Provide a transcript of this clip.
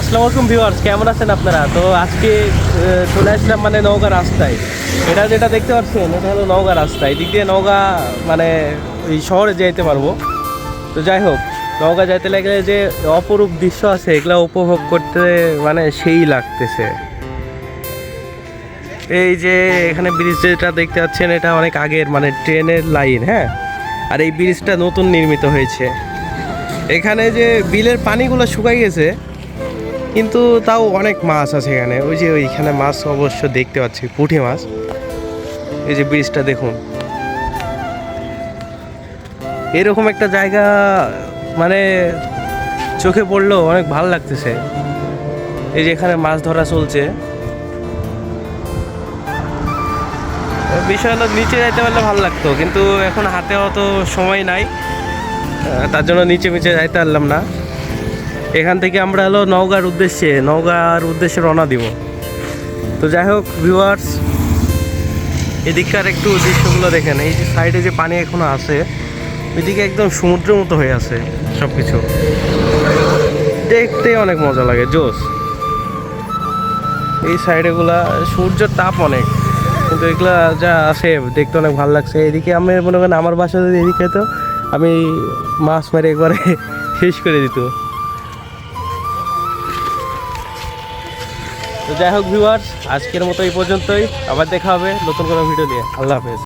আসসালামু আলাইকুম ভিউয়ার্স, কেমন আছেন আপনারা? তো আজকে চলে আসলাম মানে নওগাঁ রাস্তায়। এটা যেটা দেখতে পাচ্ছেন, এটা হলো নওগাঁ রাস্তা। এদিক দিয়ে নওগাঁ মানে এই শহরে যেতে পারব। তো যাই হোক, নওগাঁ যাইতে লাগলে যে অপরূপ দৃশ্য আছে, এগুলো উপভোগ করতে মানে সেই লাগতেছে। এই যে, এখানে ব্রিজ যেটা দেখতে পাচ্ছেন, এটা অনেক আগের মানে ট্রেনের লাইন হ্যাঁ? আর এই ব্রিজটা নতুন নির্মিত হয়েছে। এখানে যে বিলের পানিগুলো শুকাই গেছে কিন্তু তাও অনেক মাছ আছে এখানে। ওই যে ওইখানে মাছ অবশ্য দেখতে পাচ্ছি, পুঁটি মাছ। এই যে ব্রিজটা দেখুন। এরকম একটা জায়গা মানে চোখে পড়ল অনেক ভালো লাগতেছে। এই যে এখানে মাছ ধরা চলছে। বিষয় হলো নিচে যাইতে পারলে ভালো লাগতো, কিন্তু এখন হাতে অত সময় নাই। তার জন্য নিচে নিচে যাইতে পারলাম না। এখান থেকে আমরা হলো নওগাঁর উদ্দেশ্যে নওগাঁর উদ্দেশ্যে রওনা দিব। তো যাই হোক ভিউয়ার্স এদিককার একটু দৃশ্যগুলো দেখেন। এই যে সাইডে যে পানি এখনও আছে এদিকে একদম সমুদ্রের মতো হয়ে আছে সব কিছু দেখতে অনেক মজা লাগে জোস এই সাইডেগুলা সূর্যের তাপ অনেক। কিন্তু এগুলা যা আছে, দেখতে অনেক ভালো লাগছে। এদিকে আমি মনে করেন আমার বাসা যদি এদিকে তো আমি মাছ মেরে একবারে শেষ করে দিত। তো যাই হোক ভিউয়ার্স আজকের মতো এই পর্যন্তই। আবার দেখা হবে নতুন কোনো ভিডিও নিয়ে। আল্লাহ হাফেজ।